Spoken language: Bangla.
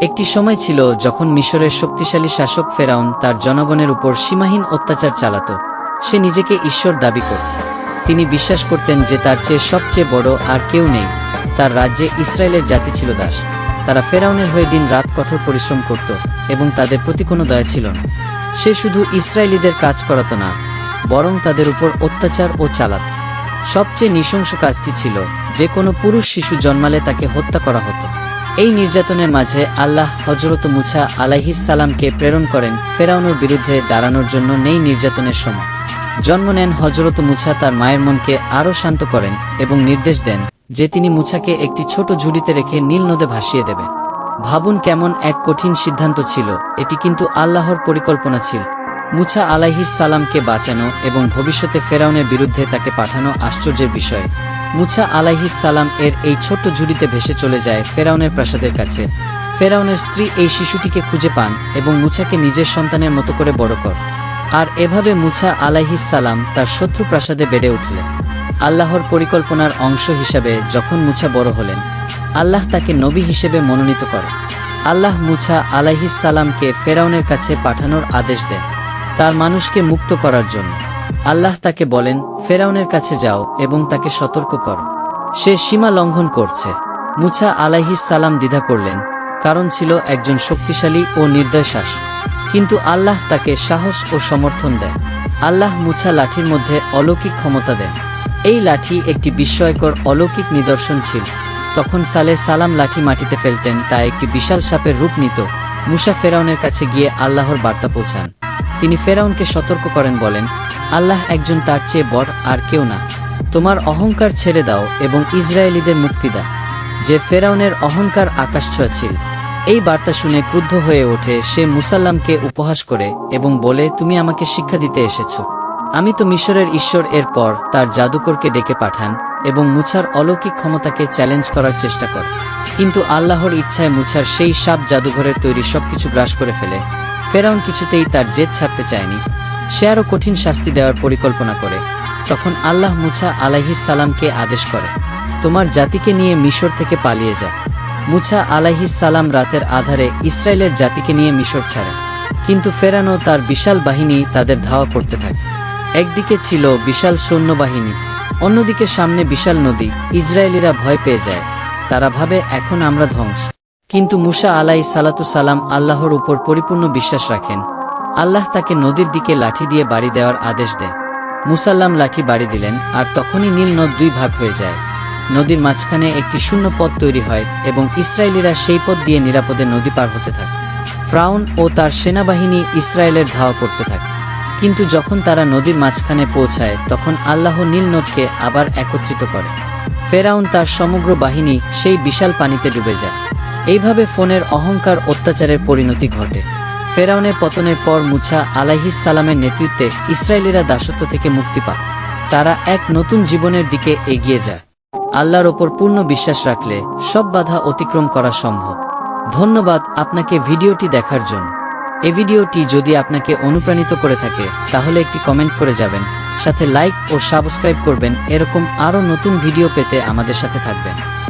একটি সময় ছিল যখন মিশরের শক্তিশালী শাসক ফেরাউন তার জনগণের উপর সীমাহীন অত্যাচার চালাত। সে নিজেকে ঈশ্বর দাবি করত। তিনি বিশ্বাস করতেন যে তার চেয়ে সবচেয়ে বড় আর কেউ নেই। তার রাজ্যে ইসরায়েলের জাতি ছিল দাস। তারা ফেরাউনের হয়ে দিন রাত কঠোর পরিশ্রম করত এবং তাদের প্রতি কোনো দয়া ছিল না। সে শুধু ইসরায়েলিদের কাজ করাত না, বরং তাদের উপর অত্যাচার ও চালাত। সবচেয়ে নৃশংস কাজটি ছিল যে কোনো পুরুষ শিশু জন্মালে তাকে হত্যা করা হতো। এই নির্যাতনের মাঝে আল্লাহ হজরত মুছা সালামকে প্রেরণ করেন ফেরাউনের বিরুদ্ধে দাঁড়ানোর জন্য নেই নির্যাতনের সময়। জন্ম নেন হজরত মুছা তার মায়ের মনকে আরও শান্ত করেন এবং নির্দেশ দেন যে তিনি মুছাকে একটি ছোট ঝুড়িতে রেখে নীল নদে ভাসিয়ে দেবে। ভাবুন কেমন এক কঠিন সিদ্ধান্ত ছিল, এটি কিন্তু আল্লাহর পরিকল্পনা ছিল। মুছা সালামকে বাঁচানো এবং ভবিষ্যতে ফেরাউনের বিরুদ্ধে তাকে পাঠানো আশ্চর্যের বিষয়। মুছা সালাম এর এই ছোট্ট ঝুড়িতে ভেসে চলে যায় ফেরাউনের প্রাসাদের কাছে। ফেরাউনের স্ত্রী এই শিশুটিকে খুঁজে পান এবং মুছাকে নিজের সন্তানের মতো করে বড় কর। আর এভাবে মুছা সালাম তার শত্রু প্রাসাদে বেড়ে উঠলেন। আল্লাহর পরিকল্পনার অংশ হিসাবে যখন মুছা বড় হলেন, আল্লাহ তাকে নবী হিসেবে মনোনীত করে আল্লাহ মুছা সালামকে ফেরাউনের কাছে পাঠানোর আদেশ দেন, তার মানুষকে মুক্ত করার জন্য। আল্লাহ তাকে বলেন, ফেরাউনের কাছে যাও এবং তাকে সতর্ক করো। সে সীমা লঙ্ঘন করছে। মুছা আলাইহিস সালাম দ্বিধা করলেন, কারণ ছিল একজন শক্তিশালী ও নির্দয় শাসক কিন্তু আল্লাহ তাকে সাহস ও সমর্থন দেয়। আল্লাহ মুছা লাঠির মধ্যে অলৌকিক ক্ষমতা দেন। এই লাঠি একটি বিস্ময়কর অলৌকিক নিদর্শন ছিল। তখন সালে সালাম লাঠি মাটিতে ফেলতেন তা একটি বিশাল সাপের রূপ নিত। মুসা ফেরাউনের কাছে গিয়ে আল্লাহর বার্তা পৌঁছান। তিনি ফেরাউনকে সতর্ক করেন, বলেন, আল্লাহ একজন তার চেয়ে বড় আর কেউ না। তোমার অহংকার ছেড়ে দাও এবং ইসরায়েলিদের মুক্তি দাও। যে ফেরাউনের অহংকার আকাশ ছোঁয়া ছিল এই বার্তা শুনে ক্রুদ্ধ হয়ে ওঠে সে মুসাল্লামকে উপহাস করে এবং বলে, তুমি আমাকে শিক্ষা দিতে এসেছ। আমি তো মিশরের ঈশ্বর এর পর তার জাদুকরকে ডেকে পাঠান এবং মুছার অলৌকিক ক্ষমতাকে চ্যালেঞ্জ করার চেষ্টা কর। কিন্তু আল্লাহর ইচ্ছায় মুছার সেই সাপ জাদুঘরের তৈরি সবকিছু গ্রাস করে ফেলে। ফেরাউন কিছুতেই তার জেদ ছাড়তে চায়নি। সে আরও কঠিন শাস্তি দেওয়ার পরিকল্পনা করে। তখন আল্লাহ মুছা আলাইহিস সালামকে আদেশ করে, তোমার জাতিকে নিয়ে মিশর থেকে পালিয়ে যা মুছা আলাইহিস সালাম রাতের আধারে ইসরায়েলের জাতিকে নিয়ে মিশর ছাড়ে। কিন্তু ফেরানো তার বিশাল বাহিনী তাদের ধাওয়া করতে থাকে। একদিকে ছিল বিশাল সৈন্যবাহিনী, অন্যদিকে সামনে বিশাল নদী। ইসরায়েলিরা ভয় পেয়ে যায়। তারা ভাবে, এখন আমরা ধ্বংস। কিন্তু মুসা আলাই সালাতু সালাম আল্লাহর উপর পরিপূর্ণ বিশ্বাস রাখেন। আল্লাহ তাকে নদীর দিকে লাঠি দিয়ে বাড়ি দেওয়ার আদেশ দেয় মুসাল্লাম লাঠি বাড়ি দিলেন আর তখনই নীল নদ দুই ভাগ হয়ে যায়। নদীর মাঝখানে একটি শূন্য পথ তৈরি হয় এবং ইসরায়েলিরা সেই পথ দিয়ে নিরাপদে নদী পার হতে থাকে। ফ্রাউন ও তার সেনাবাহিনী ইসরায়েলের ধাওয়া করতে থাকে। কিন্তু যখন তারা নদীর মাঝখানে পৌঁছায়, তখন আল্লাহ নীল নদকে আবার একত্রিত করে। ফেরাউন তার সমগ্র বাহিনী সেই বিশাল পানিতে ডুবে যায়। এইভাবে ফোনের অহংকার অত্যাচারের পরিণতি ঘটে। ফেরাউনের পতনের পর মুছা আলাইহিস সালামের নেতৃত্বে ইসরায়েলিরা দাসত্ব থেকে মুক্তি পায়। তারা এক নতুন জীবনের দিকে এগিয়ে যায়। আল্লাহর ওপর পূর্ণ বিশ্বাস রাখলে সব বাধা অতিক্রম করা সম্ভব। ধন্যবাদ আপনাকে ভিডিওটি দেখার জন্য। এ ভিডিওটি যদি আপনাকে অনুপ্রাণিত করে থাকে, তাহলে একটি কমেন্ট করে যাবেন, সাথে লাইক ও সাবস্ক্রাইব করবেন, এরকম আরও নতুন ভিডিও পেতে আমাদের সাথে থাকবেন।